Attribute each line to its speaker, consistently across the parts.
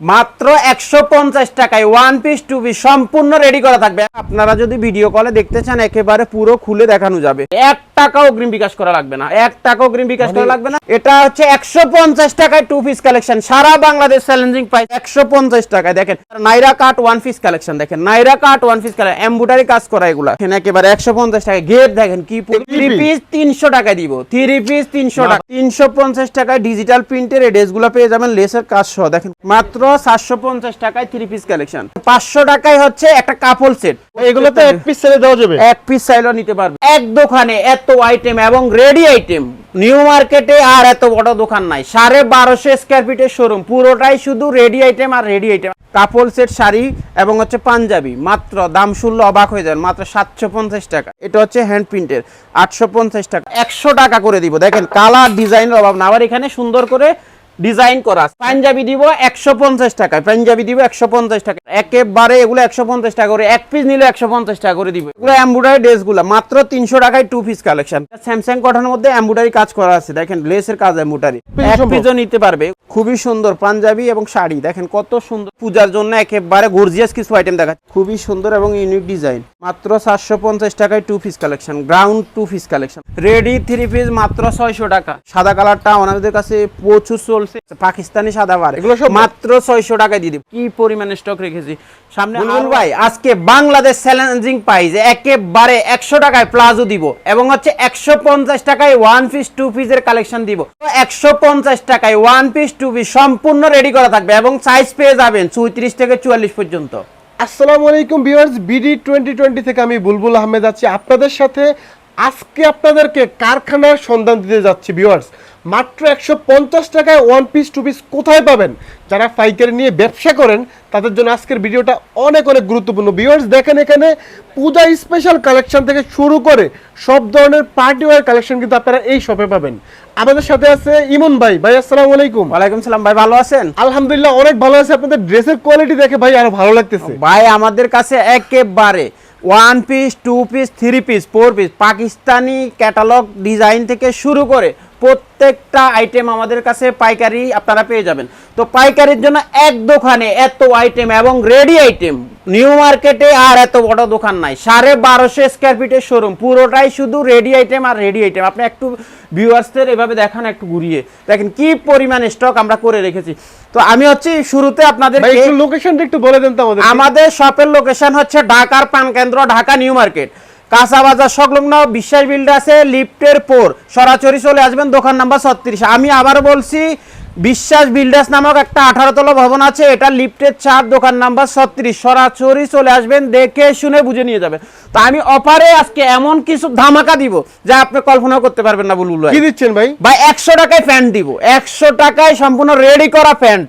Speaker 1: মাত্র একশো পঞ্চাশ টাকায় ওয়ান পিস টু পিস সম্পূর্ণ রেডি করা থাকবে। আপনারা যদি ভিডিও কলে দেখতে চান একেবারে পুরো খুলে দেখানো যাবে। এক টাকা অগ্রিম বিকাশ করা লাগবে না। এক টাকা অগ্রিম বিকাশ করা লাগবে না। এটা হচ্ছে একশো পঞ্চাশ টাকায় টু পিস কালেকশন সারা বাংলাদেশ চ্যালেঞ্জিং প্রাইস একশো পঞ্চাশ টাকায়। দেখেন Naira cut one piece collection দেখেন Naira cut one piece collection embroidery কাজ করা এগুলা। এখানে একেবারে একশো পঞ্চাশ টাকায়। গেট দেখেন কি থ্রি পিস তিনশো টাকায় দিব। থ্রি পিস তিনশো টাকা। তিনশো পঞ্চাশ টাকায় ডিজিটাল প্রিন্টের এই ড্রেসগুলো পেয়ে যাবেন লেসের কাজ সহ। দেখেন মাত্র সাতশো পঞ্চাশ টাকায় থ্রি পিস কালেকশন পাঁচশো টাকায় হচ্ছে একটা কাপড় সেট
Speaker 2: এগুলো তো এক পিস ছেড়ে দেওয়া যাবে?
Speaker 1: এক পিস চাইলেও নিতে পারবে। এক দোকানে এত আইটেম এবং রেডি আইটেম নিউ মার্কেটে আর এত বড় দোকান নাই। সাড়ে বারোশো স্কোয়ার ফিটের শোরুম পুরোটাই শুধু রেডি আইটেম আর রেডি আইটেম কাপড় সেট শাড়ি এবং হচ্ছে পাঞ্জাবি। মাত্র দাম শুনলে অবাক হয়ে যান মাত্র সাতশো পঞ্চাশ টাকা। এটা হচ্ছে হ্যান্ড প্রিন্টের আটশো পঞ্চাশ টাকা। একশো টাকা করে দিব। দেখেন কালার ডিজাইনের অভাব না। আবার এখানে সুন্দর করে ডিজাইন করা পাঞ্জাবি দিব একশো পঞ্চাশ টাকায় পাঞ্জাবি দিব একশো পঞ্চাশ টাকা। একেবারে এগুলো একশো পঞ্চাশ টাকা করে এক পিস নিলে একশো পঞ্চাশ টাকা করে দিবে। এগুলো এম্বুডারি ড্রেসগুলো মাত্র তিনশো টাকায় টু পিস কালেকশন স্যামসাং কটনের মধ্যে এম্বুডারি কাজ করা আছে। দেখেন লেসের কাজ এম্বুডারি এক। পিসও নিতে পারবে। খুবই সুন্দর পাঞ্জাবি এবং শাড়ি। দেখেন কত সুন্দর। পূজার জন্য একেবারে গর্জিয়াস কিছু আইটেম দেখা খুবই সুন্দর এবং ইউনিক ডিজাইন মাত্র সাতশো পঞ্চাশ টাকায় two piece collection ground two piece collection ready three piece মাত্র ছয়শো টাকা। সাদা কালারটা ওনাদের কাছে প্রচুর চলছে। পাকিস্তানি সাদা বার
Speaker 2: এগুলো সব-
Speaker 1: মাত্র ছয়শো টাকায় দিয়ে দিব। কি পরিমাণে স্টক রেখেছি? সামনে বুলবুল ভাই আজকে বাংলাদেশ চ্যালেঞ্জিং প্রাইস একেবারে একশো টাকায় প্লাজো দিব এবং হচ্ছে একশো পঞ্চাশ টাকায় ওয়ান পিস টু পিসের কালেকশন দিব। একশো পঞ্চাশ টাকায় ওয়ান পিস টু পিস সম্পূর্ণ রেডি করা থাকবে এবং সাইজ পেয়ে যাবেন চৌত্রিশ থেকে চুয়াল্লিশ পর্যন্ত।
Speaker 2: আসসালামু আলাইকুম ভিউয়ার্স বিডি টোয়েন্টি টোয়েন্টি থেকে আমি বুলবুল আহমেদ আছি। আপনাদের সাথে আজকে আপনাদেরকে কারখানার সন্ধান দিতে যাচ্ছি ভিউয়ার্স মাত্র একশো পঞ্চাশ টাকায় ওয়ান পিস টু পিস কোথায় পাবেন? যারা পাইকারি নিয়ে ব্যবসা করেন তাদের জন্য আজকের ভিডিওটা অনেক অনেক গুরুত্বপূর্ণ। ভিউয়ার্স দেখেন এখানে পূজা স্পেশাল কালেকশন থেকে শুরু করে সব ধরনের পার্টি ওয়ার কালেকশন কিন্তু আপনারা এই শপে পাবেন। আমাদের সাথে আছে ইমন ভাই। ভাই আসসালামু আলাইকুম।
Speaker 1: ওয়ালাইকুম সালাম ভাই ভালো আছেন?
Speaker 2: আলহামদুলিল্লাহ অনেক ভালো আছে। আপনাদের ড্রেসের কোয়ালিটি দেখে ভাই আরও ভালো লাগতেছে।
Speaker 1: ভাই আমাদের কাছে একেবারে one piece two piece three piece four piece Pakistani catalogue design থেকে শুরু করে প্রত্যেকটা আইটেম আমাদের কাছে পাইকারি আপনারা পেয়ে যাবেন। তো পাইকারির জন্য এক দোকানে এত আইটেম এবং রেডি আইটেম নিউ মার্কেটে আর এত বড় দোকান নাই। সাড়ে বারোশো স্কোয়ার ফিটের শোরুম পুরোটাই শুধু রেডি আইটেম আর রেডি আইটেম আপনি একটু ভিউয়ার্সদের এভাবে দেখান একটু ঘুরিয়ে। দেখেন কি পরিমাণ স্টক আমরা করে রেখেছি। তো আমি হচ্ছে শুরুতে আপনাদের
Speaker 2: লোকেশনটা একটু বলে দেন তো আমাদের
Speaker 1: আমাদের শপের লোকেশন হচ্ছে ঢাকার পান কেন্দ্র ঢাকা নিউ মার্কেট। কাঁচা বাজার সংলগ্ন বিশ্বাস বিল্ডার্সে লিফটের পর। সরাসরি চলে আসবেন দোকান নাম্বার ছত্রিশ। আমি আবার বলছি বিশ্বাস বিল্ডার্স নামক একটা আঠারো তলা ভবন আছে এটা লিফটের চার দোকান নাম্বার ছত্রিশ। সরাসরি চলে আসবেন দেখে শুনে বুঝে নিয়ে যাবেন। তো আমি অফারে আজকে এমন কিছু ধামাকা দিব যা আপনি কল্পনা করতে পারবেন না বুলবুল
Speaker 2: কি দিচ্ছেন ভাই?
Speaker 1: ভাই একশো টাকায় প্যান্ট দিব। একশো টাকায় সম্পূর্ণ রেডি করা প্যান্ট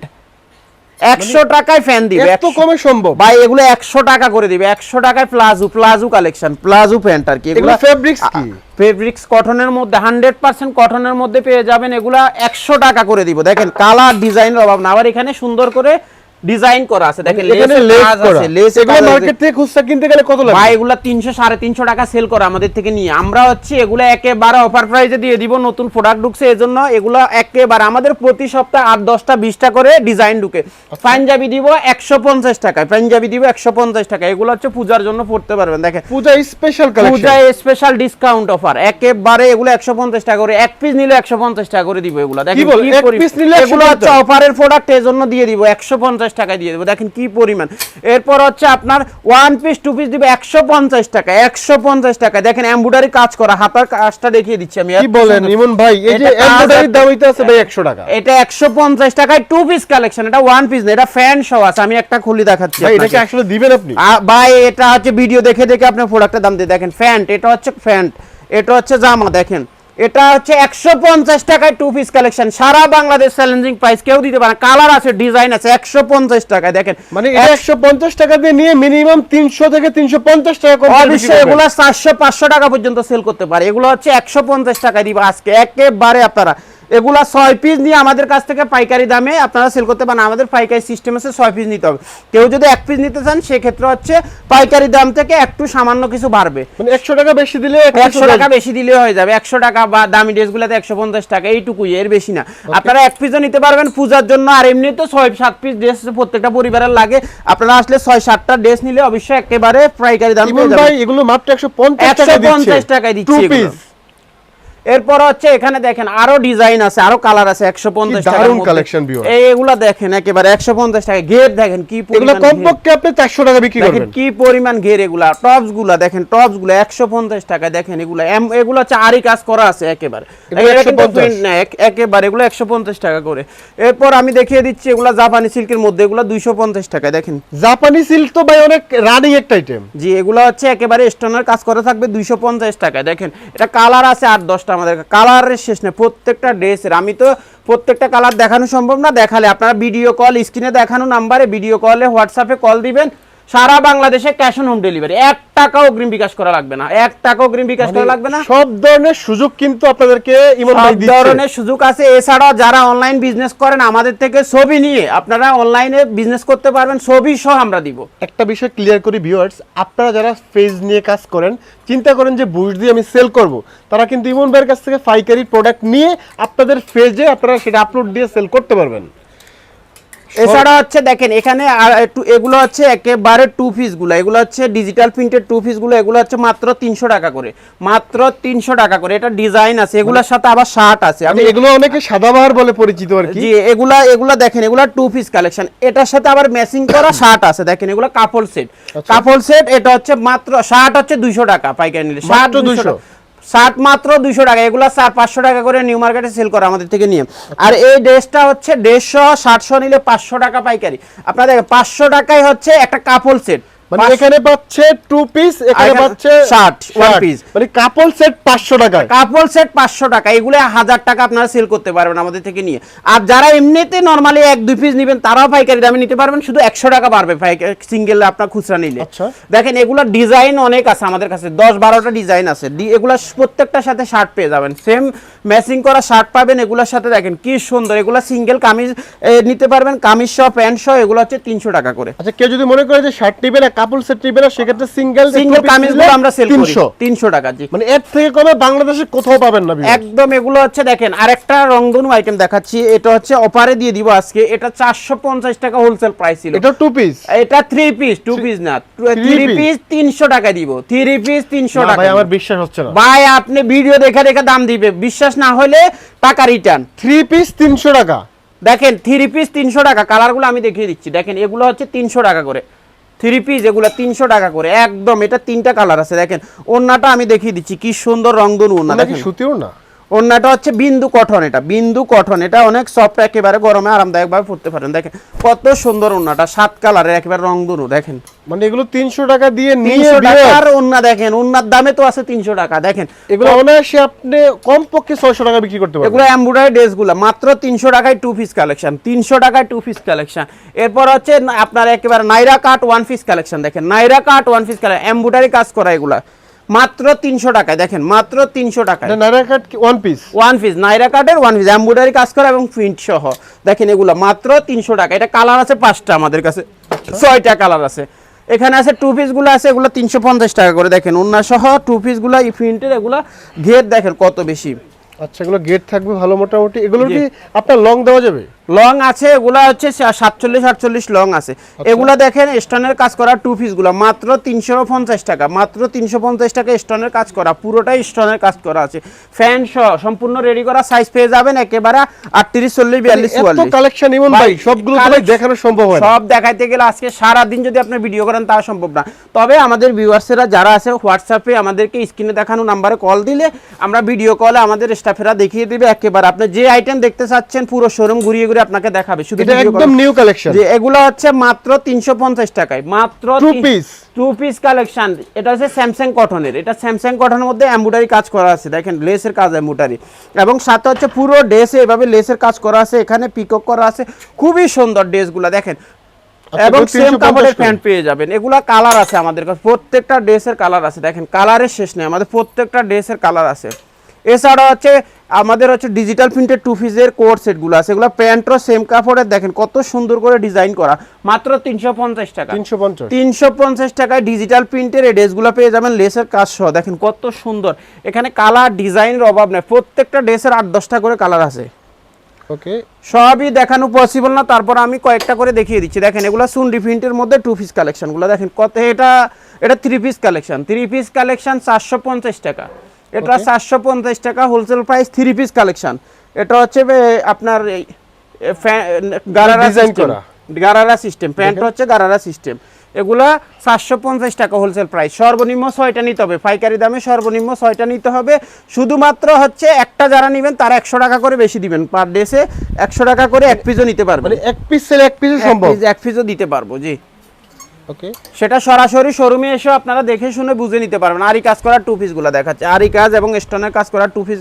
Speaker 1: একশো টাকায় ফ্যান দিবে
Speaker 2: এত কমে সম্ভব?
Speaker 1: ভাই এগুলো একশো টাকা করে দিবে একশো টাকায় palazzo palazzo collection palazzo pant আর কি।
Speaker 2: এগুলো ফেব্রিক্স কি?
Speaker 1: ফেব্রিক্স কটনের মধ্যে হান্ড্রেড পার্সেন্ট কটনের মধ্যে পেয়ে যাবেন এগুলা একশো টাকা করে দিব। দেখেন কালার ডিজাইনের অভাব না। আবার এখানে সুন্দর করে ডিজাইন করা আছে দেখেন
Speaker 2: লেস
Speaker 1: আছে, লেসের
Speaker 2: এগুলো মার্কেট থেকে খুচরা কিনতে গেলে কত লাগে
Speaker 1: ভাই এগুলা তিনশো সাড়ে তিনশো টাকা সেল করে আমাদের থেকে নিয়ে। আমরা হচ্ছে এগুলো একেবারে অফার প্রাইসে দিয়ে দিব নতুন প্রোডাক্ট ঢুকছে এজন্য এগুলো একেবারে আমাদের প্রতি সপ্তাহে আট দশটা বিশটা করে ডিজাইন ঢুকে।
Speaker 2: আচ্ছা।
Speaker 1: পাঞ্জাবি দিব একশো পঞ্চাশ টাকায় পাঞ্জাবি দিব একশো পঞ্চাশ টাকা এগুলো হচ্ছে পূজার জন্য পড়তে পারবেন দেখেন।
Speaker 2: পূজা স্পেশাল কালেকশন
Speaker 1: পূজায় স্পেশাল ডিসকাউন্ট অফার একেবারে এগুলো একশো পঞ্চাশ টাকা করে এক পিস নিলে একশো পঞ্চাশ টাকা করে দিব এগুলো। দেখেন? কি
Speaker 2: এক piece নিলে
Speaker 1: এগুলো হচ্ছে অফারের প্রোডাক্টের জন্য দিয়ে দিব একশো পঞ্চাশ পঞ্চাশ টাকা দিয়ে দিব। দেখেন কি পরিমাণ। এরপর হচ্ছে আপনার ওয়ান পিস টু পিস দিব একশো পঞ্চাশ টাকা একশো পঞ্চাশ টাকা। দেখেন এমব্রয়ডারি কাজ করা হাতার কাজটা দেখিয়ে দিচ্ছি আমি।
Speaker 2: কি বলেন ইমন ভাই এই যে
Speaker 1: এটা কাজ
Speaker 2: এমব্রয়ডারির
Speaker 1: একটা-
Speaker 2: দাম হইতে আছে ভাই 100 টাকা।
Speaker 1: এটা একশো পঞ্চাশ টাকায় টু পিস কালেকশন এটা ওয়ান পিস না এটা ফ্যান সহ আছে। আমি একটা খুলি দেখাচ্ছি
Speaker 2: ভাই এটাকে
Speaker 1: আপনাকে।
Speaker 2: আসলে দিবেন আপনি?
Speaker 1: ভাই এটা হচ্ছে ভিডিও দেখে দেখে আপনি প্রোডাক্টের দাম দিয়ে দেখেন ফ্যান্ট এটা হচ্ছে ফ্যান্ট এটা হচ্ছে জামা দেখেন। এটা হচ্ছে একশো পঞ্চাশ টাকায় টু পিস কালেকশন সারা বাংলাদেশ চ্যালেঞ্জিং প্রাইস কেউ দিতে পারে কালার আছে ডিজাইন আছে একশো পঞ্চাশ টাকায় দেখেন।
Speaker 2: মানে একশো পঞ্চাশ টাকা দিয়ে নিয়ে মিনিমাম 300 থেকে 350 টাকা কম
Speaker 1: অবশ্যই এগুলো চারশো পাঁচশো টাকা পর্যন্ত সেল করতে পারে। এগুলো হচ্ছে একশো পঞ্চাশ টাকায় দিবে আজকে। একেবারে আপনারা এগুলা ছয় পিস নিয়ে আমাদের কাছ থেকে পাইকারি দামে আপনারা সেল করতে পারেন। আমাদের পাইকারি সিস্টেম আছে ছয় পিস নিতে হবে। কেউ যদি এক পিস নিতে চান সেক্ষেত্রে হচ্ছে পাইকারি দাম থেকে একটু সামান্য কিছু বাড়বে।
Speaker 2: মানে একশো টাকা বেশি দিলে
Speaker 1: একশো টাকা বেশি দিলে হয়ে যাবে। একশো টাকা বা দামি ড্রেসগুলোতে একশো পঞ্চাশ টাকা এইটুকুই এর বেশি না। আপনারা এক পিসও নিতে পারবেন পূজার জন্য আর এমনি তো ছয় সাত পিস ড্রেস প্রত্যেকটা পরিবারের লাগে। আপনারা আসলে ছয় সাতটা ড্রেস নিলে অবশ্যই একেবারে পাইকারি দাম
Speaker 2: এগুলো মাত্র একশো পঞ্চাশ টাকা
Speaker 1: পঞ্চাশ টাকায় দিচ্ছি এরপর হচ্ছে এখানে দেখেন আরও ডিজাইন আছে আরও কালার আছে 150
Speaker 2: টাকা দারুণ কালেকশন
Speaker 1: এইগুলা দেখেন একেবারে 150 টাকা ঘের দেখেন কি পরিমাণ এগুলা
Speaker 2: কমপক্ষে আপনি 400 টাকা বিক্রি করবেন।
Speaker 1: কি পরিমাণ ঘের এগুলা টপসগুলা দেখেন টপসগুলা 150 টাকা দেখেন এগুলা। এগুলা হচ্ছে আরি কাজ করা আছে একেবারে। একেবারে টাকা করে। এরপর আমি দেখিয়ে দিচ্ছি এগুলা জাপানি সিল্কের মধ্যে এগুলা 250 টাকা দেখেন।
Speaker 2: জাপানি সিল্ক তো ভাই অনেক রানিং একটা আইটেম
Speaker 1: জি এগুলা হচ্ছে একেবারে স্টোনের কাজ করা থাকবে 250 টাকা দেখেন। এটা কালার আছে 8 10 ড্রেসটা আমাদের কালারের শেষ নেই, প্রত্যেকটা ড্রেসের আমি তো প্রত্যেকটা কালার দেখানো সম্ভব না, দেখালে আপনারা ভিডিও কল স্ক্রিনে দেখানো নাম্বারে ভিডিও কলে হোয়াটসঅ্যাপে কল দিবেন। সারা বাংলাদেশে ক্যাশ অন হোম ডেলিভারি এক টাকাও অগ্রিম বিকাশ করা লাগবে না। এক টাকা অগ্রিম বিকাশ করা লাগবে না।
Speaker 2: সব ধরনের সুযোগ কিন্তু আপনাদেরকে
Speaker 1: সব ধরনের সুযোগ আছে। এছাড়াও যারা অনলাইন বিজনেস করেন আমাদের থেকে ছবি নিয়ে আপনারা অনলাইনে বিজনেস করতে পারবেন। ছবি সহ আমরা দিব।
Speaker 2: একটা বিষয় ক্লিয়ার করি ভিউয়ার্স আপনারা যারা ফেজ নিয়ে কাজ করেন চিন্তা করেন যে বুশ দিয়ে আমি সেল করব। তারা কিন্তু ইমন ভাইয়ের কাছ থেকে পাইকারি প্রোডাক্ট নিয়ে আপনাদের ফেজে আপনারা সেটা আপলোড দিয়ে সেল করতে পারবেন।
Speaker 1: এছাড়া হচ্ছে দেখেন এখানে এগুলো হচ্ছে একেবারে টু পিসগুলো। এগুলো হচ্ছে ডিজিটাল প্রিন্টেড টু পিসগুলো এগুলো হচ্ছে মাত্র তিনশো টাকা করে। মাত্র তিনশো টাকা করে। এটা ডিজাইন আছে এগুলোর সাথে আবার শার্ট আছে।
Speaker 2: আমি
Speaker 1: আমি
Speaker 2: এগুলো অনেকে সাদাবাহার বলে পরিচিত আর কি।
Speaker 1: এগুলা এগুলা দেখেন এগুলা টু পিস কালেকশন এটার সাথে আবার ম্যাচিং করা শার্ট আছে। দেখেন এগুলো কাপড় সেট কাপড় সেট এটা হচ্ছে মাত্র শার্ট হচ্ছে দুইশো টাকা পাইকারি নিলে। শার্ট দুইশো শার্ট মাত্র দুইশো টাকা। এগুলো চার পাঁচশো টাকা করে নিউ মার্কেটে সেল করে আমাদের থেকে নিয়ে। আর এই ড্রেসটা হচ্ছে দেড়শো ষাটশো নিলে পাঁচশো টাকা পাইকারি। আপনার দেখেন, পাঁচশো টাকাই হচ্ছে একটা কাপড় সেট
Speaker 2: মানে এখানে পাচ্ছে টু পিস এখানে পাচ্ছে
Speaker 1: one
Speaker 2: shirt।
Speaker 1: piece।
Speaker 2: মানে কাপল সেট পাঁচশো টাকায়।
Speaker 1: কাপড় সেট পাঁচশো টাকা এগুলো হাজার টাকা আপনারা সেল করতে পারবেন আমাদের থেকে নিয়ে। আর যারা এমনিতে নর্মালি এক দুই পিস নেবেন তারাও পাইকারি দামে নিতে পারবেন শুধু একশো টাকা পারবে সিঙ্গেল আপনার খুচরা নিলে।
Speaker 2: আচ্ছা।
Speaker 1: দেখেন এগুলো ডিজাইন অনেক আছে আমাদের কাছে দশ বারোটা ডিজাইন আছে। এগুলা প্রত্যেকটার সাথে শার্ট পেয়ে যাবেন। সেম ম্যাচিং করা শার্ট পাবেন এগুলোর সাথে দেখেন কি সুন্দর। এগুলো সিঙ্গেল কামিজ নিতে পারবেন কামিজ সহ প্যান্ট সহ এগুলো হচ্ছে তিনশো টাকা করে।
Speaker 2: আচ্ছা কেউ যদি মনে করে যে শার্ট নিবে না কাপল সেট নিবে না সেক্ষেত্রে সিঙ্গেল
Speaker 1: সিঙ্গেল কামিজগুলো আমরা সেল করি।
Speaker 2: তিনশো।
Speaker 1: তিনশো টাকা জি।
Speaker 2: মানে এর থেকে কমে বাংলাদেশে কোথাও পাবেন না
Speaker 1: একদম এগুলো হচ্ছে দেখেন আরেকটা রংধনু আইটেম দেখাচ্ছি এটা হচ্ছে অপারে দিয়ে দিব আজকে এটা চারশো পঞ্চাশ টাকা হোলসেল প্রাইস ছিল।
Speaker 2: এটা টু পিস
Speaker 1: এটা থ্রি পিস টু পিস না থ্রি পিস তিনশো টাকা দিব থ্রি পিস তিনশো টাকা
Speaker 2: ভাই আমার বিশ্বাস হচ্ছে না।
Speaker 1: ভাই আপনি ভিডিও দেখে দেখে দাম দিবে বিশ্বাস না হলে টাকা রিটার্ন
Speaker 2: থ্রি পিস তিনশো টাকা।
Speaker 1: দেখেন থ্রি পিস তিনশো টাকা কালারগুলো আমি দেখিয়ে দিচ্ছি দেখেন এগুলো হচ্ছে তিনশো টাকা করে। থ্রি পিস এগুলো তিনশো টাকা করে। একদম এটা তিনটা কালার আছে দেখেন। ওনাটা আমি দেখিয়ে দিচ্ছি কি সুন্দর রং ওন্না
Speaker 2: ওনা
Speaker 1: দেখেন।
Speaker 2: সুতিও না
Speaker 1: ওন্নাটা হচ্ছে বিন্দু কটন এটা বিন্দু কটন এটা অনেক সফট একেবারে গরমে আরামদায়ক ভাবে পড়তে পারেন দেখেন কত সুন্দর ওন্নাটা সাত কালারের একেবারে রংধনু দেখেন।
Speaker 2: মানে এগুলো তিনশো টাকা দিয়ে নিয়ে
Speaker 1: টাকার ওন্না দেখেন ওন্নার দামে তো আছে তিনশো টাকা দেখেন।
Speaker 2: এগুলো অনায়াসে আপনি কম পক্ষে ছয়শো টাকা বিক্রি করতে পারবেন।
Speaker 1: এগুলো এমব্রয়ডারি ড্রেসগুলো মাত্র তিনশো টাকায় টু পিস কালেকশন তিনশো টাকায় টু পিস কালেকশন এরপর হচ্ছে আপনার একেবারে Naira cut one piece collection দেখেন Naira cut one piece collection embroidery কাজ করা এগুলা। মাত্র তিনশো টাকায় দেখেন মাত্র তিনশো টাকায়।
Speaker 2: Naira cut one piece
Speaker 1: one piece Naira কাটের ওয়ান পিস কাজ করা এবং প্রিন্ট সহ। দেখেন এগুলো মাত্র তিনশো টাকা এটা কালার আছে পাঁচটা আমাদের কাছে। ছয়টা কালার আছে। এখানে আছে টু পিসগুলো আছে এগুলো তিনশো পঞ্চাশ টাকা করে দেখেন অন্য সহ টু পিসগুলো এই প্রিন্টের এগুলো ঘের দেখেন কত বেশি।
Speaker 2: আচ্ছা এগুলো গেট থাকবে ভালো মোটামুটি। এগুলো কি আপনার লং দেওয়া যাবে?
Speaker 1: লং আছে এগুলা হচ্ছে সাতচল্লিশ আটচল্লিশ লং আছে। এগুলা দেখেন স্টোনের কাজ করা টু পিসগুলো মাত্র তিনশো পঞ্চাশ টাকা মাত্র তিনশো পঞ্চাশ টাকা স্টোনের কাজ করা। পুরোটাই স্টোনের কাজ করা আছে। ফ্যান সহ সম্পূর্ণ রেডি করা সাইজ পেয়ে যাবেন একেবারে আটত্রিশ চল্লিশ বিয়াল্লিশ চুয়াল্লিশ।
Speaker 2: কালেকশন ইমন ভাই সবগুলো দেখানো সম্ভব হয়
Speaker 1: সব দেখাইতে গেলে আজকে সারা দিন যদি আপনি ভিডিও করেন তা সম্ভব না। তবে আমাদের ভিউয়ার্সেরা যারা আছে হোয়াটসঅ্যাপে আমাদেরকে স্ক্রিনে দেখানো নাম্বারে কল দিলে আমরা ভিডিও কলে আমাদের স্টাফেরা দেখিয়ে দিবে। একেবারে আপনি যে আইটেম দেখতে চাচ্ছেন পুরো শোরুম ঘুরিয়ে ঘুরিয়ে আপনাকে দেখাবে। শুধু
Speaker 2: এটা একদম নিউ কালেকশন
Speaker 1: যে এগুলো হচ্ছে মাত্র তিনশো পঞ্চাশ টাকায়। মাত্র
Speaker 2: Two piece?
Speaker 1: Two piece collection এটা হচ্ছে স্যামসাং কটনের এটা স্যামসাং কটনের মধ্যে এমব্রয়ডারি কাজ করা আছে। দেখেন লেসের কাজ এমব্রয়ডারি এবং সাথে হচ্ছে পুরো ড্রেসে এভাবে লেসের কাজ করা আছে। এখানে পিকক করা আছে। খুবই সুন্দর ড্রেসগুলো দেখেন।
Speaker 2: আচ্ছা,
Speaker 1: এবং সেম কাপড়ের প্যান্ট পেয়ে যাবেন। এগুলা কালার আছে আমাদের কাছে। প্রত্যেকটা ড্রেসের কালার আছে। দেখেন কালারের শেষ নেই। আমাদের প্রত্যেকটা ড্রেসের কালার আছে। এছাড়া হচ্ছে আমাদের হচ্ছে ডিজিটাল প্রিন্টের টু পিসের কোড সেটগুলো আছে। এগুলো প্যান্টও সেম কাপড়ের দেখেন কত সুন্দর করে ডিজাইন করা। মাত্র তিনশো পঞ্চাশ টাকা।
Speaker 2: তিনশো পঞ্চাশ।
Speaker 1: তিনশো পঞ্চাশ টাকায় ডিজিটাল প্রিন্টের এই ড্রেসগুলো পেয়ে যাবেন লেসের কাজ সহ। দেখেন কত সুন্দর। এখানে কালার ডিজাইনের অভাব নেই। প্রত্যেকটা ড্রেসের আট দশটা করে কালার আছে।
Speaker 2: ওকে
Speaker 1: সবই দেখানো পসিবল না। তারপর আমি কয়েকটা করে দেখিয়ে দিচ্ছি। দেখেন এগুলো সুন্ডি প্রিন্টের মধ্যে টু পিস কালেকশনগুলো দেখেন কত এটা এটা three piece collection three piece collection চারশো পঞ্চাশ টাকা। এটা চারশো পঞ্চাশ টাকা wholesale price three piece collection এটা হচ্ছে আপনার gharara system gharara system pant হচ্ছে গারারা সিস্টেম এগুলা চারশো পঞ্চাশ টাকা হোলসেল প্রাইস সর্বনিম্ন ছয়টা নিতে হবে। পাইকারি দামে সর্বনিম্ন ছয়টা নিতে হবে। শুধুমাত্র হচ্ছে একটা যারা নেবেন তারা একশো টাকা করে বেশি দিবেন। পার ডেসে একশো টাকা করে এক পিসও নিতে পারবেন।
Speaker 2: মানে এক পিস এক পিসে
Speaker 1: এক
Speaker 2: সম্ভব?
Speaker 1: এক পিসও দিতে পারব জি। সেটা সরাসরি শোরুমে এসে আপনারা দেখে শুনে বুঝে নিতে পারবেন। আরি কাজ করা টু পিসগুলো দেখাচ্ছে। আরি কাজ এবং স্টোনের কাজ করা টু পিস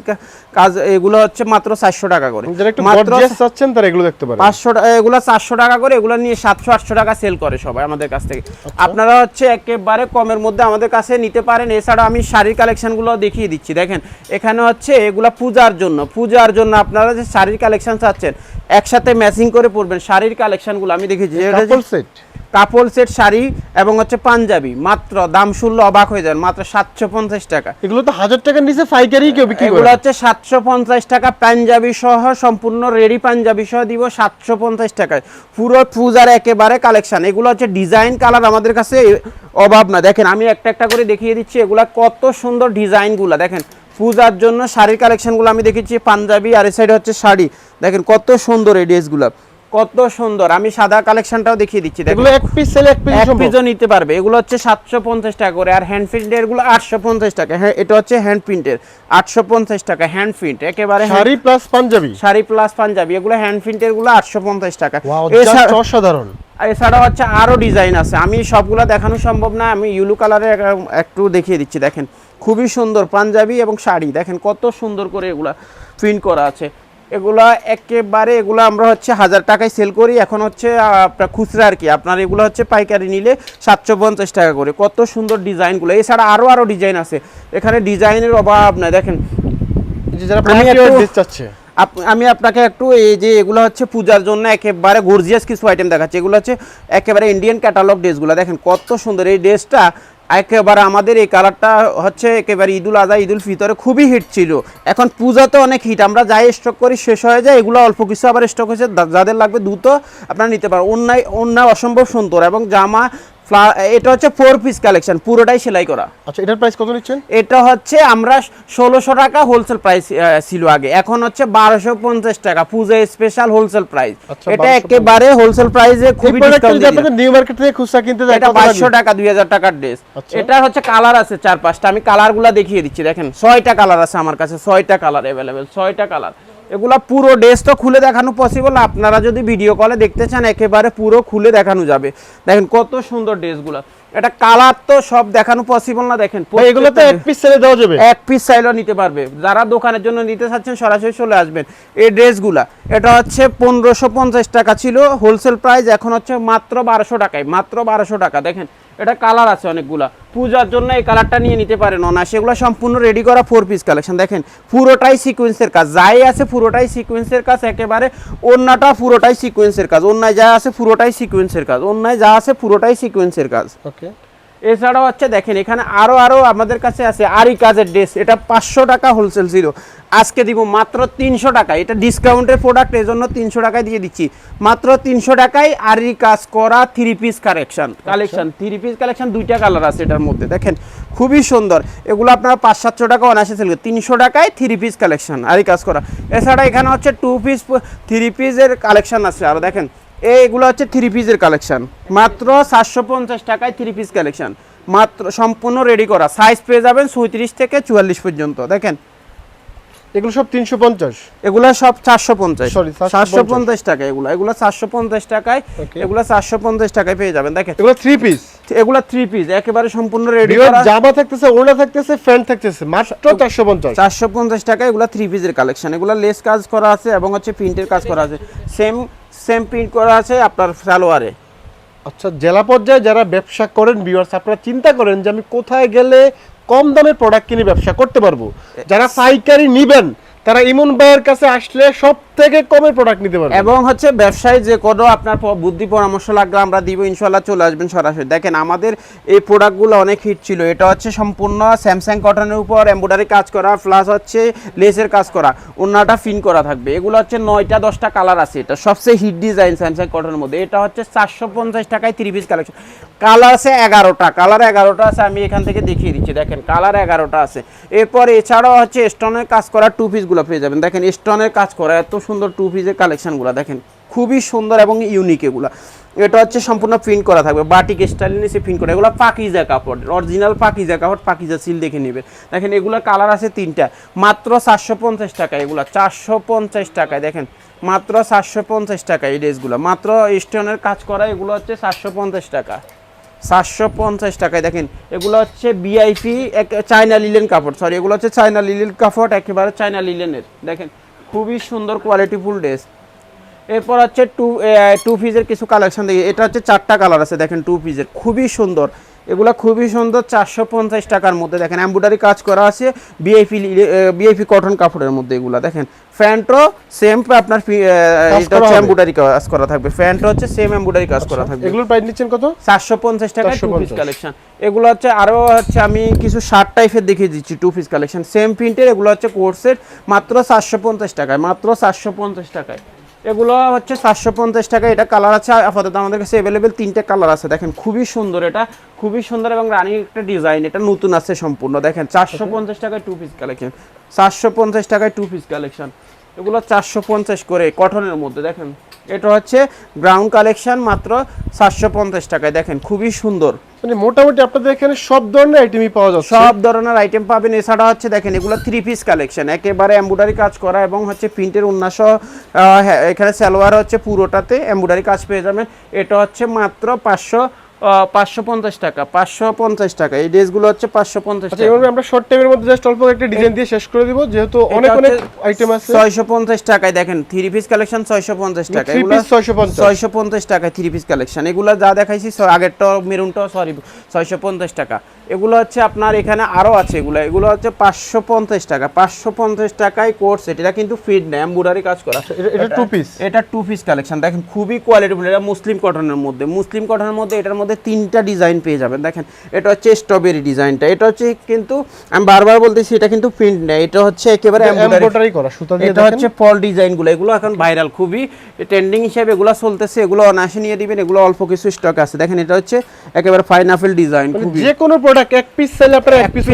Speaker 1: কাজ এগুলো হচ্ছে মাত্র চারশো টাকা করে। মাত্র
Speaker 2: চাচ্ছেন তারা এগুলো দেখতে পারেন।
Speaker 1: পাঁচশো এগুলো চারশো টাকা করে এগুলো নিয়ে সাতশো আটশো টাকা সেল করে সবাই আমাদের কাছ থেকে। আপনারা হচ্ছে একেবারে কমের মধ্যে আমাদের কাছে নিতে পারেন। এছাড়া আমি শাড়ির কালেকশনগুলো দেখিয়ে দিচ্ছি। দেখেন এখানে হচ্ছে এগুলো পূজার জন্য পূজার জন্য আপনারা যে শাড়ির কালেকশন চাচ্ছেন একসাথে ম্যাচিং করে পরবেন শাড়ির কালেকশনগুলো আমি দেখেছি
Speaker 2: কাপল সেট
Speaker 1: শাড়ি এবং হচ্ছে পাঞ্জাবি। মাত্র দাম শুনলে অবাক হয়ে যান মাত্র সাতশো পঞ্চাশ টাকা।
Speaker 2: এগুলো তো হাজার টাকার নিচে পাইকারি কেউ বিক্রি
Speaker 1: এগুলো হচ্ছে সাতশো পঞ্চাশ টাকা পাঞ্জাবি সহ সম্পূর্ণ রেডি পাঞ্জাবি সহ দিব সাতশো পঞ্চাশ টাকায়। পুরো পূজার একেবারে কালেকশন। এগুলো হচ্ছে ডিজাইন কালার আমাদের কাছে অভাব না। দেখেন আমি একটা একটা করে দেখিয়ে দিচ্ছি এগুলা কত সুন্দর ডিজাইনগুলো। দেখেন পূজার জন্য শাড়ির কালেকশনগুলো আমি দেখেছি পাঞ্জাবি আর এই সাইডে হচ্ছে শাড়ি। দেখেন কত সুন্দর এই ড্রেসগুলো। কত সুন্দর। আমি সাদা কালেকশনটাও দেখিয়ে দিচ্ছি
Speaker 2: এগুলো এক পিস সেল এক পিস
Speaker 1: এক পিসও নিতে পারবে। এগুলো হচ্ছে সাতশো পঞ্চাশ টাকা করে আর হ্যান্ড প্রিন্টেরগুলো আটশো পঞ্চাশ টাকা। হ্যাঁ এটা হচ্ছে হ্যান্ড প্রিন্টের আটশো পঞ্চাশ টাকা হ্যান্ড প্রিন্ট একেবারে
Speaker 2: শাড়ি প্লাস পাঞ্জাবি।
Speaker 1: শাড়ি প্লাস পাঞ্জাবি এগুলো হ্যান্ড প্রিন্টেরগুলো আটশো পঞ্চাশ টাকা।
Speaker 2: ওয়াও
Speaker 1: এছাড়া
Speaker 2: অসাধারণ
Speaker 1: এছাড়া হচ্ছে আরও ডিজাইন আছে। আমি সবগুলো দেখানো সম্ভব না আমি ইউলো কালারে একটু দেখিয়ে দিচ্ছি দেখেন। খুবই সুন্দর পাঞ্জাবি এবং শাড়ি দেখেন কত সুন্দর করে এগুলা প্রিন্ট করা আছে। এগুলা একেবারে এগুলো আমরা হচ্ছে হাজার টাকায় সেল করি। এখন হচ্ছে আপনার খুচরা আর কি। আপনার এগুলো হচ্ছে পাইকারি নিলে সাতশো পঞ্চাশ টাকা করে। কত সুন্দর ডিজাইনগুলো এছাড়া আরও আরও ডিজাইন আছে। এখানে ডিজাইনের অভাব নাই। দেখেন আমি আপনাকে একটু এই যে এগুলো হচ্ছে পূজার জন্য একেবারে গর্জিয়াস কিছু আইটেম দেখাচ্ছি। এগুলো হচ্ছে একেবারে ইন্ডিয়ান ক্যাটালগ ড্রেসগুলো দেখেন কত সুন্দর। এই ড্রেসটা একেবারে আমাদের এই কালারটা হচ্ছে একেবারে ঈদুল আজহা, ঈদুল ফিতরে খুবই হিট ছিল। এখন পূজাতে অনেক হিট আমরা যাই স্টক করি, শেষ হয়ে যায়, এগুলো অল্প কিছু আবার স্টক হয়েছে যাদের লাগবে দ্রুত আপনারা নিতে পারেন অন্যায় অন্যায় অসম্ভব সুন্দর এবং জামা এটা হচ্ছে ফোর পিস কালেকশন পুরোটাই সেলাই করা।
Speaker 2: আচ্ছা এটার প্রাইস কত নিচ্ছেন?
Speaker 1: এটা হচ্ছে আমরা ষোলোশো টাকা হোলসেল প্রাইস ছিল আগে। এখন হচ্ছে বারোশো পঞ্চাশ টাকা পূজা স্পেশাল হোলসেল প্রাইস এটা একেবারে হোলসেল প্রাইসে খুবই
Speaker 2: নিউ মার্কেট থেকে খুচরা কিনতে যায়
Speaker 1: এটা বাইশশো টাকা দুই হাজার টাকার ড্রেস
Speaker 2: আচ্ছা।
Speaker 1: এটা হচ্ছে কালার আছে চার পাঁচটা। আমি কালারগুলো দেখিয়ে দিচ্ছি দেখেন ছয়টা কালার আছে আমার কাছে ছয়টা কালার অ্যাভেলেবেল ছয়টা কালার এগুলা পুরো ড্রেস তো খুলে দেখানো পসিবল আপনারা যদি ভিডিও কলে দেখতে চান একেবারে পুরো খুলে দেখানো যাবে। দেখেন কত সুন্দর ড্রেসগুলো এটা কালার তো সব দেখানো পসিবল না দেখেন
Speaker 2: এগুলো তো এক পিস সেলে দেওয়া যাবে।
Speaker 1: এক পিস চাইলেও নিতে পারবে। যারা দোকানের জন্য নিতে চাচ্ছেন সরাসরি চলে আসবেন। এই ড্রেসগুলা এটা হচ্ছে পনেরোশো পঞ্চাশ টাকা ছিল। হোলসেল প্রাইস এখন হচ্ছে মাত্র বারোশো টাকায় মাত্র বারোশো টাকা। দেখেন এটা কালার আছে অনেকগুলা। পূজার জন্য এই কালারটা নিয়ে নিতে পারেন না সেগুলো সম্পূর্ণ রেডি করা ফোর পিস কালেকশন দেখেন, পুরোটাই সিকোয়েন্সের কাজ। যাই আছে পুরোটাই সিকোয়েন্সের কাজ, একেবারে অন্যটা পুরোটাই সিকোয়েন্সের কাজ। অন্যায় যা আছে পুরোটাই সিকোয়েন্সের কাজ। অন্যায় যা আছে পুরোটাই সিকোয়েন্সের কাজ।
Speaker 2: ওকে
Speaker 1: এছাড়াও হচ্ছে দেখেন এখানে আরও আরও আমাদের কাছে আছে আরি কাজের ড্রেস এটা পাঁচশো টাকা হোলসেল ছিল। আজকে দিব মাত্র তিনশো টাকা। এটা ডিসকাউন্টের প্রোডাক্ট এই জন্য তিনশো টাকায় দিয়ে দিচ্ছি। মাত্র তিনশো টাকায় আরি কাজ করা three piece collection collection three piece collection দুইটা কালার আছে এটার মধ্যে। দেখেন খুবই সুন্দর। এগুলো আপনারা পাঁচ সাতশো টাকা অনায়াসে সেল তিনশো টাকায় থ্রি পিস কালেকশন আরি কাজ করা। এছাড়া এখানে হচ্ছে টু পিস থ্রি পিসের কালেকশন আছে। আর দেখেন এইগুলো হচ্ছে থ্রি পিসের কালেকশন মাত্র সাতশো পঞ্চাশ টাকায় থ্রি পিস কালেকশন মাত্র সম্পূর্ণ রেডি করা। সাইজ পেয়ে যাবেন চৌত্রিশ থেকে চুয়াল্লিশ পর্যন্ত। দেখেন?
Speaker 2: এগুলো সব তিনশো পঞ্চাশ।
Speaker 1: এগুলো সব চারশো পঞ্চাশ।
Speaker 2: সরি 450
Speaker 1: চারশো পঞ্চাশ টাকা এগুলো। এগুলো চারশো পঞ্চাশ টাকায়. এগুলো চারশো পঞ্চাশ টাকায় পেয়ে যাবেন। দেখেন?
Speaker 2: এগুলো থ্রি পিস
Speaker 1: এগুলো থ্রি পিস একেবারে সম্পূর্ণ রেডি
Speaker 2: জামা থাকতেছে ওড়না থাকতেছে ফ্যান থাকতেছে। মাত্র চারশো পঞ্চাশ।
Speaker 1: চারশো পঞ্চাশ টাকা এগুলো থ্রি পিসের কালেকশন এগুলো লেস কাজ করা আছে এবং হচ্ছে প্রিন্টের কাজ করা আছে। সেম সেম প্রিন্ট করা আছে আপনার সালোয়ারে।
Speaker 2: আচ্ছা জেলা পর্যায়ে যারা ব্যবসা করেন ভিউয়ার্স আপনারা চিন্তা করেন যে আমি কোথায় গেলে কম দামে প্রোডাক্ট কিনে ব্যবসা করতে পারব। যারা সাইকারি নিবেন তারা ইমন ভাইয়ের কাছে আসলে সব থেকে কমের প্রোডাক্ট নিতে পারবে।
Speaker 1: এবং হচ্ছে ব্যবসায়ী যে কোনো আপনার বুদ্ধি, পরামর্শ লাগলে আমরা দিব ইনশাল্লাহ চলে আসবেন সরাসরি। দেখেন, আমাদের এই প্রোডাক্টগুলো অনেক হিট ছিল। এটা হচ্ছে সম্পূর্ণ স্যামসাং কটনের উপর এমব্রয়ডারি কাজ করা প্লাস হচ্ছে লেসের কাজ করা। অন্যটা ফিন করা থাকবে। এগুলো হচ্ছে নয়টা, দশটা কালার আছে। এটা সবচেয়ে হিট ডিজাইন স্যামসাং কটনের মধ্যে। এটা হচ্ছে চারশো পঞ্চাশ টাকায় থ্রি পিস কালেকশন কালার আছে এগারোটা। কালার এগারোটা আছে, আমি এখান থেকে দেখিয়ে দিচ্ছি। দেখেন কালার এগারোটা আছে। এরপর এছাড়াও হচ্ছে স্টোনের কাজ করা টু পিসগুলো পেয়ে যাবেন। দেখেন স্টোনের কাজ করা এত সুন্দর টু পিসের কালেকশনগুলো দেখেন, খুবই সুন্দর এবং ইউনিক এগুলো। এটা হচ্ছে সম্পূর্ণ প্রিন্ট করা থাকবে। বাটিক স্টাইল নিচে প্রিন্ট করা। এগুলো পাকিজা কাপড় অরিজিনাল পাকিজা কাপড়, পাকিজা সিল দেখে নেবেন। দেখেন, এগুলো কালার আছে তিনটা। মাত্র চারশো পঞ্চাশ টাকা এগুলো, চারশো পঞ্চাশ টাকায়। দেখেন, মাত্র চারশো পঞ্চাশ টাকা এই ড্রেসগুলো মাত্র স্টোনের কাজ করা এগুলো হচ্ছে চারশো পঞ্চাশ টাকা। সাতশো পঞ্চাশ টাকায়। দেখেন, এগুলো হচ্ছে বিআইপি এক চায়না লিলেন কাপড় সরি এগুলো হচ্ছে চায়না লিলেন কাপড় একেবারে চায়না লিলেনের দেখেন, খুবই সুন্দর কোয়ালিটিফুল ড্রেস এরপর হচ্ছে টু টু পিসের কিছু কালেকশন দেখি। এটা হচ্ছে চারটা কালার আছে, দেখেন টু পিসের খুবই সুন্দর। এগুলো খুবই সুন্দর চারশো পঞ্চাশ টাকার মধ্যে দেখেন। এম্ব্রয়ডারি কাজ করা আছে বিআইপি বিআইপি কটন কাপড়ের মধ্যে এগুলো। দেখেন প্যান্টও সেম আপনার এটা হচ্ছে। কাজ করা থাকবে। প্যান্টও হচ্ছে সেম এম্ব্রয়ডারি কাজ করা থাকবে।
Speaker 2: এগুলোর প্রাইস নিচ্ছেন কত?
Speaker 1: চারশো পঞ্চাশ টাকা টু পিস কালেকশন এগুলো হচ্ছে আরও হচ্ছে আমি কিছু শার্ট টাইপের দেখিয়ে দিচ্ছি টু পিস কালেকশন সেম প্রিন্টের এগুলো হচ্ছে কোর্সের মাত্র চারশো পঞ্চাশ টাকায় মাত্র চারশো পঞ্চাশ টাকায়। এগুলো হচ্ছে চারশো পঞ্চাশ টাকা, এটা কালার আছে আপাতত আমাদের কাছে অ্যাভেলেবেল তিনটে কালার আছে। দেখেন, খুবই সুন্দর এটা, খুবই সুন্দর এবং রানিং একটা ডিজাইন এটা নতুন আছে সম্পূর্ণ। দেখেন, চারশো পঞ্চাশ টাকায় টু পিস কালেকশন চারশো পঞ্চাশ টাকায় টু পিস কালেকশন এগুলো চারশো পঞ্চাশ করে কটনের মধ্যে, দেখেন। এটা হচ্ছে গ্রাউন্ড কালেকশন মাত্র সাতশো পঞ্চাশ টাকায়, দেখেন, খুবই সুন্দর।
Speaker 2: মানে মোটামুটি আপনাদের এখানে সব ধরনের আইটেমই পাওয়া যাচ্ছে।
Speaker 1: সব ধরনের আইটেম পাবেন। এছাড়া হচ্ছে দেখেন, এগুলো থ্রি পিস কালেকশন একেবারে এমব্রয়ডারি কাজ করা এবং হচ্ছে প্রিন্টের উন্নাস এখানে সালোয়ার হচ্ছে পুরোটাতে এমব্রয়ডারি কাজ পেয়ে যাবেন। এটা হচ্ছে মাত্র পাঁচশো পাঁচশো পঞ্চাশ টাকা। পাঁচশো পঞ্চাশ টাকা। এই ড্রেসগুলো হচ্ছে পাঁচশো পঞ্চাশ
Speaker 2: আচ্ছা
Speaker 1: টাকা।
Speaker 2: এভাবে আমরা শর্ট টাইমের মধ্যে জাস্ট অল্প একটা ডিজাইন দিয়ে শেষ করে দিব যেহেতু অনেক অনেক আইটেম আছে।
Speaker 1: ছয়শো পঞ্চাশ টাকায় দেখেন থ্রি পিস কালেকশন ছয়শো পঞ্চাশ টাকা। এগুলো
Speaker 2: ছয়শো পঞ্চাশ।
Speaker 1: ছয়শো পঞ্চাশ টাকায় থ্রি পিস কালেকশন এগুলো যা দেখাইছি ছ- আগেরটা মেরুনটা সরি ছয়শো পঞ্চাশ টাকা। এগুলো হচ্ছে আপনার এখানে আরও আছে এগুলো। এগুলো হচ্ছে পাঁচশো পঞ্চাশ টাকা। পাঁচশো পঞ্চাশ টাকায় কোর্স এটা কিন্তু ফিট না এম্বুডারি কাজ করা।
Speaker 2: এটা- এটা
Speaker 1: এটা টু পিস কালেকশন দেখেন খুবই কোয়ালিটিফুল এটা মুসলিম কটনের মধ্যে। মুসলিম কটনের মধ্যে এটার মধ্যে তিনটা ডিজাইন পেয়ে যাবেন। দেখেন এটা হচ্ছে স্ট্রবেরি ডিজাইনটা এটা হচ্ছে কিন্তু আমি বারবার বলতেছি এটা কিন্তু প্রিন্ট না এটা হচ্ছে একেবারে
Speaker 2: এমব্রয়ডারি করা সুতা দিয়ে
Speaker 1: এটা হচ্ছে ফল ডিজাইনগুলো এগুলো এখন ভাইরাল খুবই ট্রেন্ডিং হিসেবে এগুলো চলতেছে। এগুলো অনায়াসে নিয়ে দিবেন এগুলো অল্প কিছু স্টক আছে। দেখেন এটা হচ্ছে একেবারে পাইনাপেল ডিজাইন খুবই।
Speaker 2: যে কোনো প্রোডাক্ট এক পিস চাইলে আপনারা এক পিস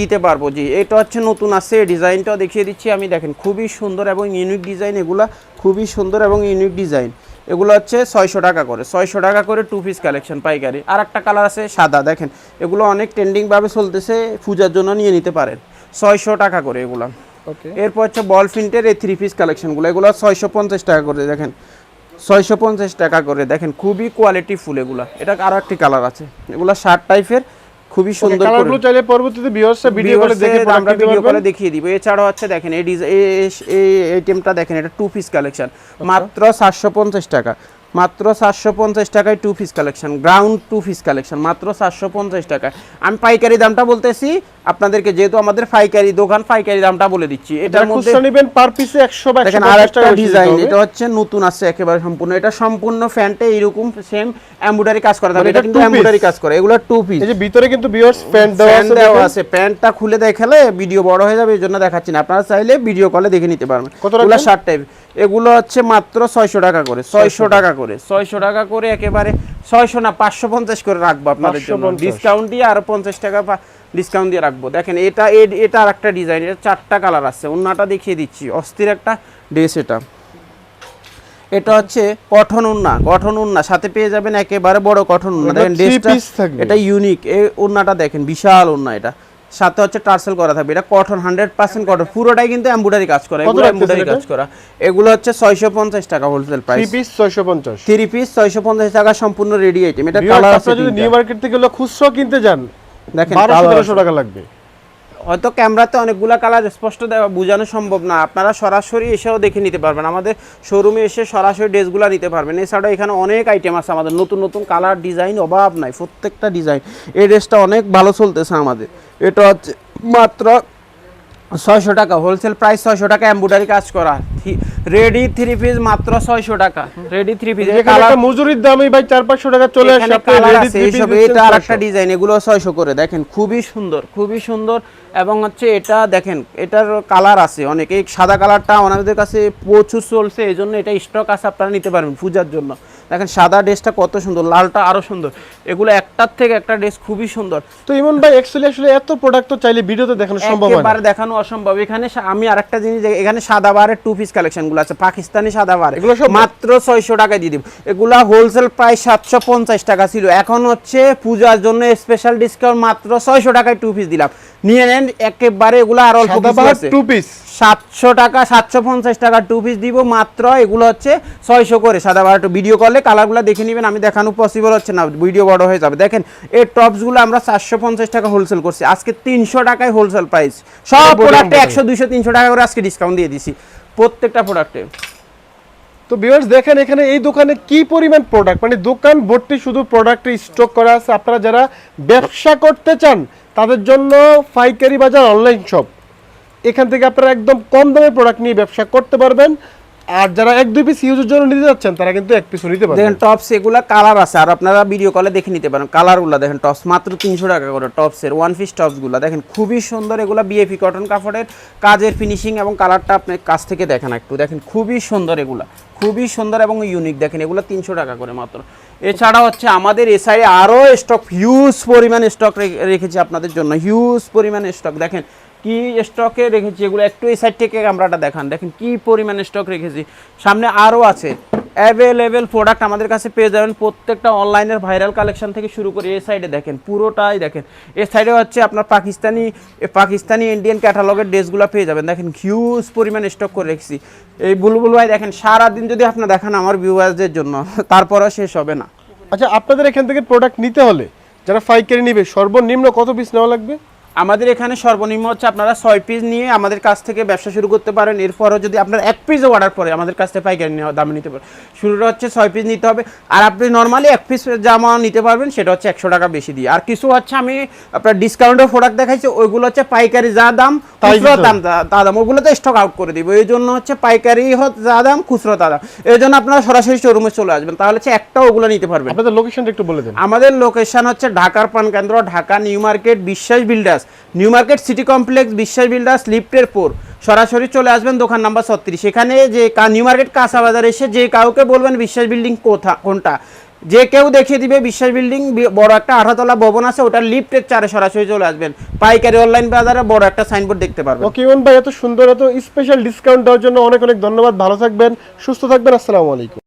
Speaker 1: দিতে পারব জি। এটা হচ্ছে নতুন আছে ডিজাইনটাও দেখিয়ে দিচ্ছি আমি। দেখেন খুবই সুন্দর এবং ইউনিক ডিজাইন এগুলা খুবই সুন্দর এবং ইউনিক ডিজাইন এগুলো হচ্ছে ছয়শো টাকা করে। ছয়শো টাকা করে টু পিস কালেকশন পাইকারি। আর একটা কালার আছে সাদা দেখেন। এগুলো অনেক ট্রেন্ডিংভাবে চলতেছে পূজার জন্য নিয়ে নিতে পারেন। ছয়শো টাকা করে এগুলো।
Speaker 2: ওকে।
Speaker 1: এরপর হচ্ছে বল ফিন্টের এই থ্রি পিস কালেকশনগুলো এগুলো ছয়শো পঞ্চাশ টাকা করে দেখেন। ছয়শো পঞ্চাশ টাকা করে দেখেন। খুবই কোয়ালিটি ফুল এগুলা। এটা আরও একটি কালার আছে। এগুলো শার্ট টাইপের খুবই সুন্দর কালার
Speaker 2: কালারগুলো চাইলে পরবর্তীতে ভিউয়ার্সরা ভিডিও করে দেখে
Speaker 1: আমরা ভিডিও করে দেখিয়ে দিব। এছাড়াও আছে দেখেন এই এই আইটেমটা দেখেন এটা টু পিস কালেকশন মাত্র সাতশো পঞ্চাশ টাকা। মাত্র সাতশো পঞ্চাশ টাকায় two piece collection ground two piece collection মাত্র সাতশো পঞ্চাশ টাকা আমি পাইকারি দামটা বলতেছি আপনাদেরকে যেহেতু আমাদের পাইকারি দোকান পাইকারি দামটা বলে দিচ্ছি। এটার মধ্যে
Speaker 2: নেবেন পার পিসে 100 বা
Speaker 1: দেখেন
Speaker 2: 150
Speaker 1: আর একটা
Speaker 2: টাকা বেশি দিতে
Speaker 1: ডিজাইন এটা হচ্ছে নতুন আছে একেবারে সম্পূর্ণ। এটা সম্পূর্ণ ফ্যান্টে এরকম সেম এমব্রয়ডারি কাজ করা থাকবে
Speaker 2: মানে
Speaker 1: এটা কিন্তু এমব্রয়ডারি কাজ করে এগুলো টু পিস
Speaker 2: এই যে ভিতরে কিন্তু ভিউয়ার্স প্যান্ট দেওয়া আছে
Speaker 1: দেওয়া আছে। প্যান্টটা খুলে দেখালে ভিডিও বড় হয়ে যাবে এই জন্য দেখাচ্ছি না। আপনারা চাইলে ভিডিও কলে দেখে নিতে পারবেন। এগুলো শার্ট টাইপ এগুলো হচ্ছে মাত্র ছয়শো টাকা করে ছয়শো টাকা করে। ছয়শো টাকা করে একেবারে ছয়শো না পাঁচশো পঞ্চাশ করে রাখব আপনাদের জন্য। ডিসকাউন্ট দিয়ে আরও পঞ্চাশ টাকা ডিসকাউন্ট দিয়ে রাখব। দেখেন এটা এটা আর একটা ডিজাইন এটা চারটা কালার আছে। অন্যটা দেখিয়ে দিচ্ছি। অস্থির একটা ড্রেস এটা। এটা হচ্ছে কঠন উন্না কঠন উন্না সাথে পেয়ে যাবেন একেবারে বড় কঠন উন্না দেখেন ড্রেসটা এটা ইউনিক এই উন্নাটা দেখেন বিশাল উন্না এটা। সাথে হচ্ছে টার্সেল করা থাকবে। এটা কটন হান্ড্রেড পার্সেন্ট কটন পুরোটাই কিন্তু এমব্রয়ডারি কাজ করা। এগুলো কাজ করা। এগুলো হচ্ছে ছয়শো পঞ্চাশ টাকা হোলসেল
Speaker 2: থ্রি পিস ছয়শো পঞ্চাশ।
Speaker 1: থ্রি পিস ছয়শো পঞ্চাশ টাকা সম্পূর্ণ রেডি আইটেম এটা কালার আছে
Speaker 2: যদি নিউ মার্কেট থেকে খুচরো কিনতে যান
Speaker 1: দেখেন
Speaker 2: 1200
Speaker 1: colour
Speaker 2: 1300
Speaker 1: আছে।
Speaker 2: টাকা লাগবে।
Speaker 1: হয়তো ক্যামেরাতে অনেকগুলো কালার স্পষ্ট বোঝানো সম্ভব না। আপনারা সরাসরি এসেও দেখে নিতে পারবেন। আমাদের শোরুমে এসে সরাসরি ড্রেসগুলো নিতে পারবেন। এছাড়াও এখানে অনেক আইটেম আছে আমাদের। নতুন নতুন কালার ডিজাইন অভাব নাই। প্রত্যেকটা ডিজাইন এই ড্রেসটা অনেক ভালো চলতেছে আমাদের। এটা হচ্ছে মাত্র ছয়শো টাকা হোলসেল প্রাইস ছয়শো টাকা এম্বুডারি কাজ করা। রেডি থ্রি পিস মাত্র ছয়শো টাকা। রেডি থ্রি পিস
Speaker 2: মজুরির দামই ভাই চার পাঁচশো টাকা চলে আসে
Speaker 1: এটা আর একটা ডিজাইন এগুলো ছয়শো করে দেখেন খুবই সুন্দর খুবই সুন্দর এবং হচ্ছে এটা দেখেন এটার কালার আছে অনেক এই সাদা কালারটা আমাদের কাছে প্রচুর চলছে এই জন্য এটা স্টক আছে আপনারা নিতে পারবেন পূজার জন্য। দেখেন সাদা ড্রেসটা কত সুন্দর লালটা আরও সুন্দর। এগুলো একটার থেকে একটা ড্রেস খুবই সুন্দর।
Speaker 2: তো ইমন ভাই অ্যাকচুয়ালি আসলে এত প্রোডাক্ট তো চাইলে ভিডিওতে দেখানো সম্ভব হয় না।
Speaker 1: দেখানো অসম্ভব। এখানে আমি আরেকটা জিনিস এখানে সাদা বারের টু পিস কালেকশনগুলো আছে পাকিস্তানি সাদা বার।
Speaker 2: এগুলো সব-
Speaker 1: মাত্র ছয়শো টাকায় দিয়ে দিব। এগুলা হোলসেল প্রাইস সাতশো পঞ্চাশ টাকা ছিল। এখন হচ্ছে পূজার জন্য স্পেশাল ডিসকাউন্ট মাত্র ছয়শো টাকায় টু পিস দিলাম। নিয়ে নেন একেবারে এগুলো আর অল্প।
Speaker 2: টু পিস
Speaker 1: সাতশো টাকা সাতশো পঞ্চাশ টাকা টু পিস দিব মাত্র এগুলো হচ্ছে ছয়শো করে। সাদা বারোটা ভিডিও করলে কালারগুলো দেখে নেবেন আমি দেখানো পসিবল হচ্ছে না ভিডিও বড় হয়ে যাবে। দেখেন এই টপসগুলো আমরা চারশো পঞ্চাশ টাকা হোলসেল করছি। আজকে তিনশো টাকায় হোলসেল প্রাইস সব প্রোডাক্টে একশো দুইশো তিনশো টাকা করে আজকে ডিসকাউন্ট দিয়ে দিছি। প্রত্যেকটা প্রোডাক্টে
Speaker 2: তো ভিউয়ার্স দেখেন এখানে এই দোকানে কি পরিমাণ প্রোডাক্ট মানে দোকান ভর্তি শুধু প্রোডাক্টের স্টক করা আছে। আপনারা যারা ব্যবসা করতে চান তাদের জন্য পাইকারি বাজার অনলাইন শপ এখান থেকে আপনারা একদম কম দামে প্রোডাক্ট নিয়ে ব্যবসা করতে পারবেন। আর যারা এক, দুই পিস ইউজের জন্য নিতে যাচ্ছেন, তারা কিন্তু এক পিসও নিতে পারবেন।
Speaker 1: দেখেন টপস এগুলা কালার আছে। আর আপনারা ভিডিও কলে দেখে নিতে পারেন কালারগুলো দেখেন টপস মাত্র তিনশো টাকা করে টপসের ওয়ান পিস টপসগুলো দেখেন, খুবই সুন্দর এগুলা বিএপি কটন কাপড়ের। কাজের ফিনিশিং এবং কালারটা আপনি কাছ থেকে দেখেন একটু। দেখেন, খুবই সুন্দর এগুলা। খুবই সুন্দর এবং ইউনিক দেখেন, এগুলো তিনশো টাকা করে মাত্র। এছাড়া হচ্ছে আমাদের এ সাইডে আরও স্টক হিউজ পরিমাণ স্টক রেখেছি আপনাদের জন্য। হিউজ পরিমাণ স্টক দেখেন, কি স্টকে রেখেছি এগুলো? একটু এই সাইড থেকে ক্যামেরাটা দেখান। দেখেন, কি পরিমাণ স্টক রেখেছি। সামনে আরও আছে। অ্যাভেলেবেল প্রোডাক্ট আমাদের কাছে পেয়ে যাবেন। প্রত্যেকটা অনলাইনের ভাইরাল কালেকশন থেকে শুরু করে এই সাইডে দেখেন, পুরোটাই দেখেন। এই সাইডে হচ্ছে আপনার পাকিস্তানি পাকিস্তানি ইন্ডিয়ান ক্যাটালগের ড্রেসগুলো পেয়ে যাবেন। দেখেন হিউজ পরিমাণ স্টক করে রেখেছি। এই বুলবুল ভাই দেখেন, সারাদিন যদি আপনি দেখান আমার ভিউয়ার্সদের জন্য, তারপরেও শেষ হবে না।
Speaker 2: আচ্ছা আপনাদের এখান থেকে প্রোডাক্ট নিতে হলে যারা পাইকারি নিবে, সর্বনিম্ন কত পিস নেওয়া লাগবে?
Speaker 1: আমাদের এখানে সর্বনিম্ন হচ্ছে আপনারা ছয় পিস নিয়ে আমাদের কাছ থেকে ব্যবসা শুরু করতে পারেন। এরপরও যদি আপনার এক পিসও অর্ডার পরে আমাদের কাছ থেকে পাইকারি নেওয়া দামে নিতে পারেন। শুরুটা হচ্ছে ছয় পিস নিতে হবে। আর আপনি নর্মালি এক পিস জামা নিতে পারবেন সেটা হচ্ছে একশো টাকা বেশি দিয়ে। আর কিছু হচ্ছে আমি আপনার ডিসকাউন্টের প্রোডাক্ট দেখাইছি ওইগুলো হচ্ছে পাইকারি যা দাম খুচরো দাম তা- দাম ওগুলো তো স্টক আউট করে দিব। এই জন্য হচ্ছে পাইকারি যা দাম খুচরো তা দাম। এই জন্য আপনারা সরাসরি শোরুমে চলে আসবেন। তাহলে হচ্ছে একটা ওগুলো নিতে পারবেন।
Speaker 2: আপনাদের লোকেশনটা একটু বলে দেন।
Speaker 1: আমাদের লোকেশন হচ্ছে ঢাকার পান কেন্দ্র Dhaka new market Biswas builders. New market city complex Biswas builders, লিফটের পর সরাসরি চলে আসবেন দোকান নাম্বার ছত্রিশ। সেখানে যে নিউ মার্কেট কাঁচা বাজার এসে যে কাউকে বলবেন বিশ্বাস বিল্ডিং কোথা কোনটা। যে কেউ দেখিয়ে দিবে বিশ্বাস বিল্ডিং বড় একটা আঠাতলা ভবন আছে ওটা লিফটের চারে সরাসরি চলে আসবেন। পাইকারি অনলাইন বাজারে বড় একটা সাইনবোর্ড দেখতে পারবেন।
Speaker 2: ওকে, ইমন ভাই, এত সুন্দর, এত স্পেশাল ডিসকাউন্ট দেওয়ার জন্য অনেক অনেক ধন্যবাদ। ভালো থাকবেন, সুস্থ থাকবেন। আসসালামু আলাইকুম।